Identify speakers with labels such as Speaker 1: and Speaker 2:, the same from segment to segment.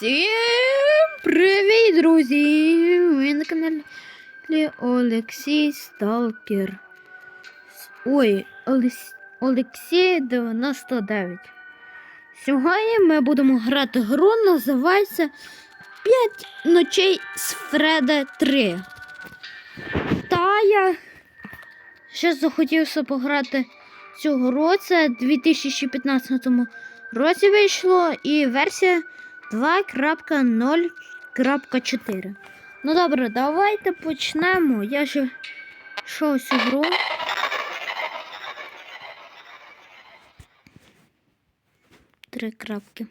Speaker 1: Всім привіт, друзі! Ви на каналі Олексій Сталкер. Ой, Олекс... Олексій 99. Сьогодні ми будемо грати гру, називається 5 ночей з Фреда 3. Та я ще захотівся пограти цю гру. Це 2015 році вийшло і версія 2.0.4. Ну добре, давайте почнемо. Я же йшов цю гру. Три крапки.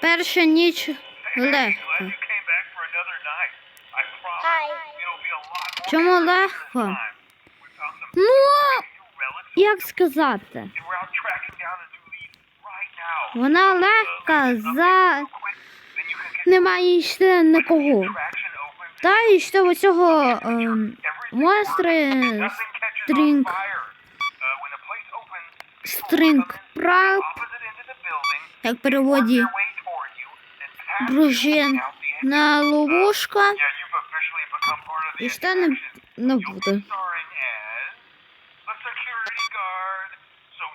Speaker 1: Перша ніч легко. Чому легко? Ну, як сказати? Вона легка за немає ще
Speaker 2: traction open.
Speaker 1: Та і ще у цього ем, монстри стрінг.
Speaker 2: Uh,
Speaker 1: стрінг прап, як в дружин на ловушка і ще не, не буде.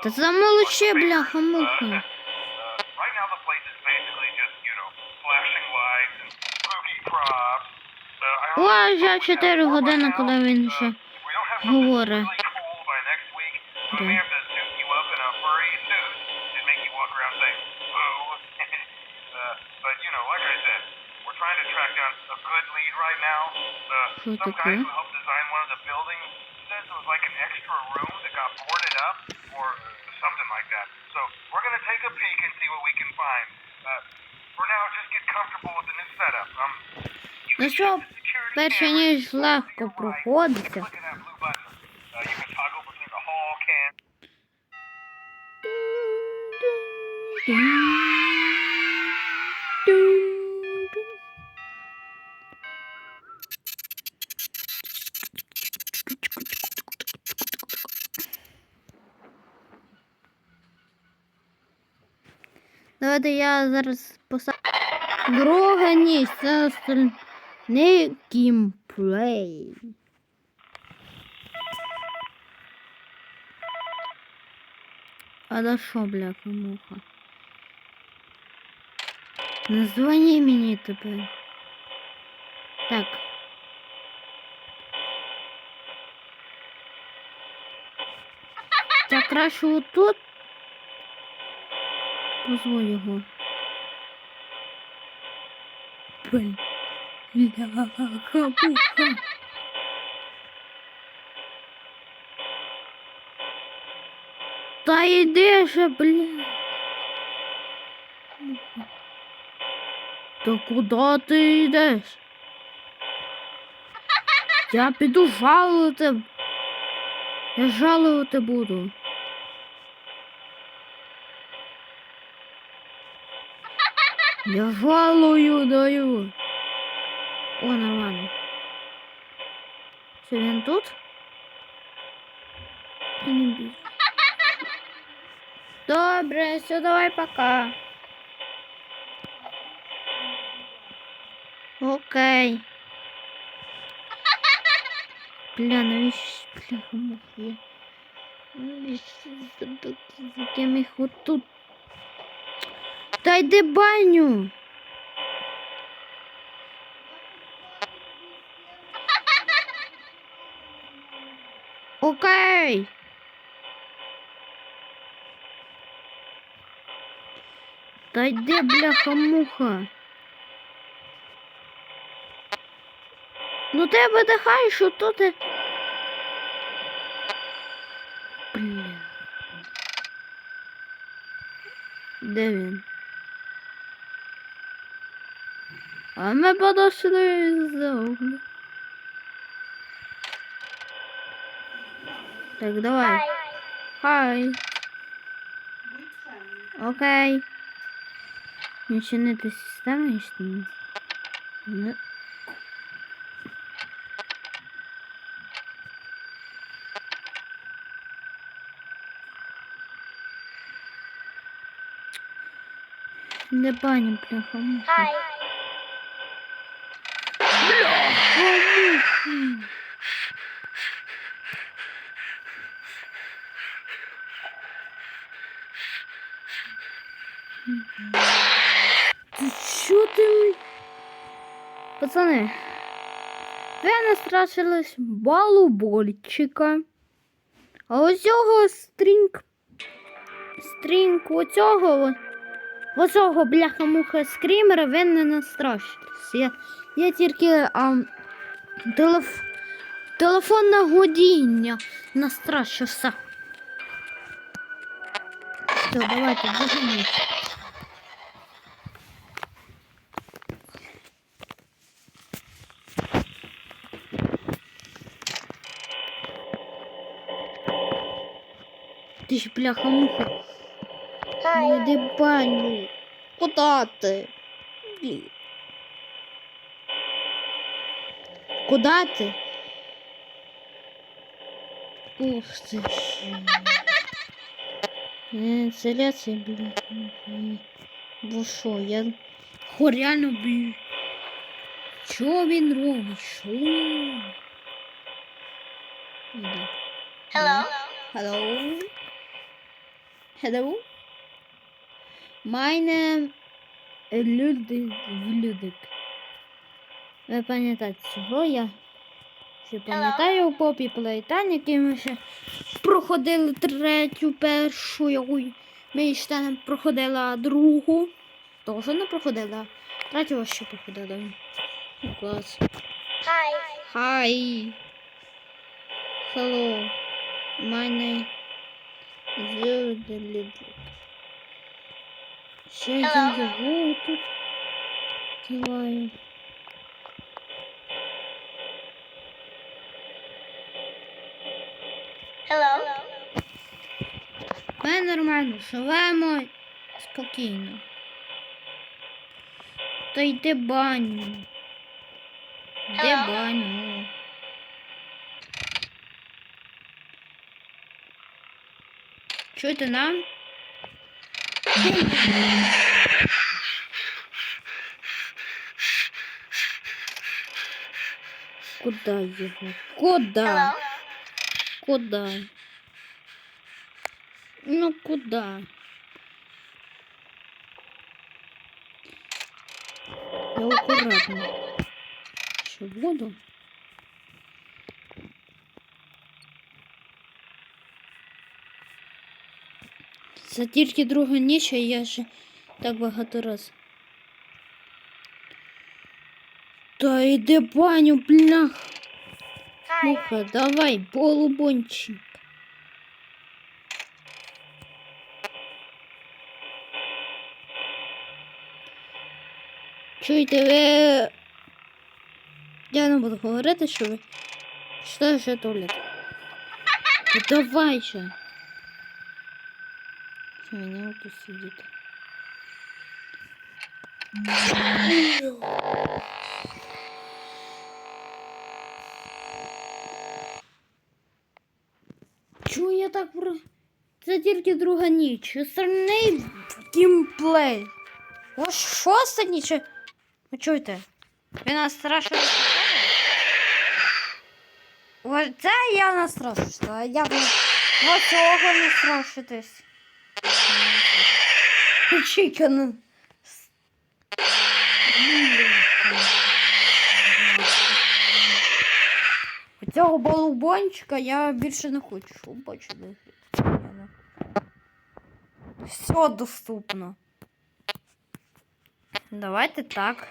Speaker 2: metal
Speaker 1: Та
Speaker 2: though.
Speaker 1: це молодші,
Speaker 2: Much bigger.
Speaker 1: бляха-муха.
Speaker 2: Uh, uh, right now the place is basically just, you know, flashing lights and spooky props. Uh, I
Speaker 1: Ой,
Speaker 2: honestly
Speaker 1: вже
Speaker 2: hope we have
Speaker 1: 4
Speaker 2: more by
Speaker 1: години,
Speaker 2: now.
Speaker 1: коли він
Speaker 2: Uh,
Speaker 1: ще
Speaker 2: if we don't have something
Speaker 1: говорить.
Speaker 2: really cool by next week, we
Speaker 1: Да.
Speaker 2: may have to suit you up in a furry suit and make you walk around saying "boo." uh, but you know, like I said, we're trying to track down a good lead right now. Uh,
Speaker 1: Що
Speaker 2: some guy
Speaker 1: таке?
Speaker 2: who helped design one of the buildings says it was like an extra room that got boarded up or something like that. So we're gonna take a peek and see what we can find. Uh, for now, just get comfortable with the new setup. Um, you
Speaker 1: Ну
Speaker 2: can
Speaker 1: що,
Speaker 2: use the security
Speaker 1: перша
Speaker 2: cameras
Speaker 1: ніж
Speaker 2: to
Speaker 1: легко
Speaker 2: your right.
Speaker 1: проходиться.
Speaker 2: Click
Speaker 1: Давайте я зараз поставлю. Друга ніч, це остальний геймплей. А да що, бляха муха? Не дзвони мені тепер. Так. Так краще отут. Позволь його. Блін. Ляха-муха. Та йди же, бля. Та куди ти йдеш? Я піду жалувати. Я жалувати буду. Я жалую даю. О, нормально. Це він тут? Та не бій. Добре, все, давай пока. Окей. Бля, навіщо бляха мухи? Навіщо зробити з якимось отут? Та йди баню. Окей. Та йди, бляха-муха. Ну ти видихаєш, що тут. і- Блін. Де він? А ми подошли за угли. Так, давай. Хай. Окей. Відчинити систему і що? Не. Не пані, бляха. муха. Бляха, Ти що ти? Пацани, ви настрашились балубольчика. А ось цього стрінг. Стрінг оцього. Оцього бляха-муха скрімера ви не настрашились. Я, я тільки а, телеф, телефонне годіння настрашився. Все, давайте, вигоніть. Ти ж бляха-муха. Іди в баню. Куда ти? Блін. Куда ти? Ух ти ж. Це ляці, блін. Бо що, я Хо, реально, блін. Що він робить? Іди.
Speaker 3: Hello.
Speaker 1: Hello. Hello. My name Людик. Ви пам'ятаєте, чого я? Ще пам'ятаю у попі плейтань, який ми ще проходили третю, першу, яку ми ще не проходили, а другу. Теж не проходила. а Третю ще проходила. Клас.
Speaker 3: Hi.
Speaker 1: Hi. Hello. My name is Ludwig. Ще
Speaker 3: Hello.
Speaker 1: тут киваю. Ми нормально живемо спокійно. Та йди баню. Йди баню. Чуєте нам? Куда його? Куда? Куда? Ну куда? Я аккуратно. Еще воду. Це тільки друга ніч, а я ще так багато раз. Та йди баню, блях. Муха, давай, полубончик. Чуєте, ви... Я не буду говорити, що ви... Що ще туалет? Давай я не буду сидіти. Чого я так про. Це тільки друга ніч. Остальний геймплей. Ось шоста ніч. Ви чуєте? Ви нас страшно Ось це я настрашився. а Я б ось цього не страшитись. Чікан. Цього балубончика я більше не хочу, щоб. Все доступно. Давайте так.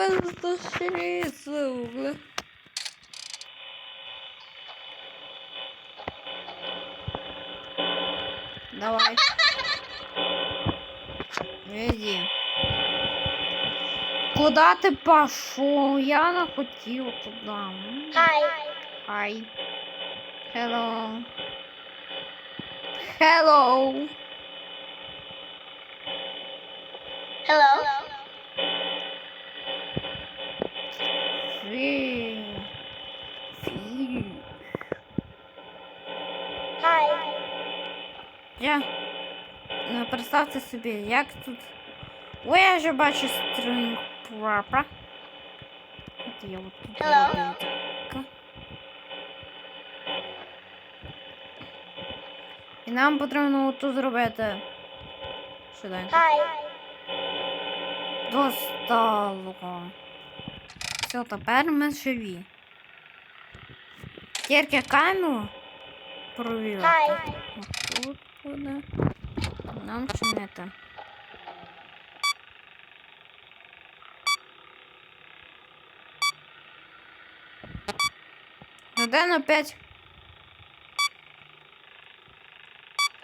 Speaker 1: Пиздошли, сука. Давай. Иди. Куда ты пошел? Я не хотел туда.
Speaker 3: Hi.
Speaker 1: Hi. Hello. Hello.
Speaker 3: Hello.
Speaker 1: Фи. Фи.
Speaker 3: Hi.
Speaker 1: Я. Ну, представте собі, як тут. Ой, я вже бачу стрінг прапа. От я от тут
Speaker 3: Hello.
Speaker 1: І нам потрібно отут зробити. Швиденько.
Speaker 3: Hi.
Speaker 1: Достало. Все, тепер ми живі. Тільки камеру.
Speaker 3: Hi.
Speaker 1: Тут буде. Нам чинити. Година 5.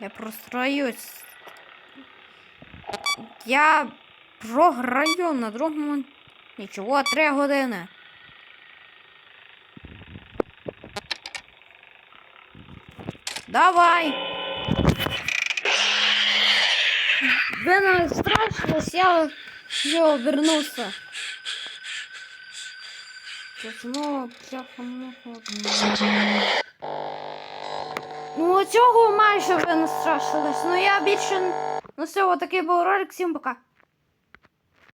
Speaker 1: Я простроюсь. Я програю на другому. Нічого, три години. Давай. Ви не страшились, я вже обернувся. Знову пляха Ну, цього майже ви не страшились. Ну я більше. Ну все, отакий був ролик. Всім пока.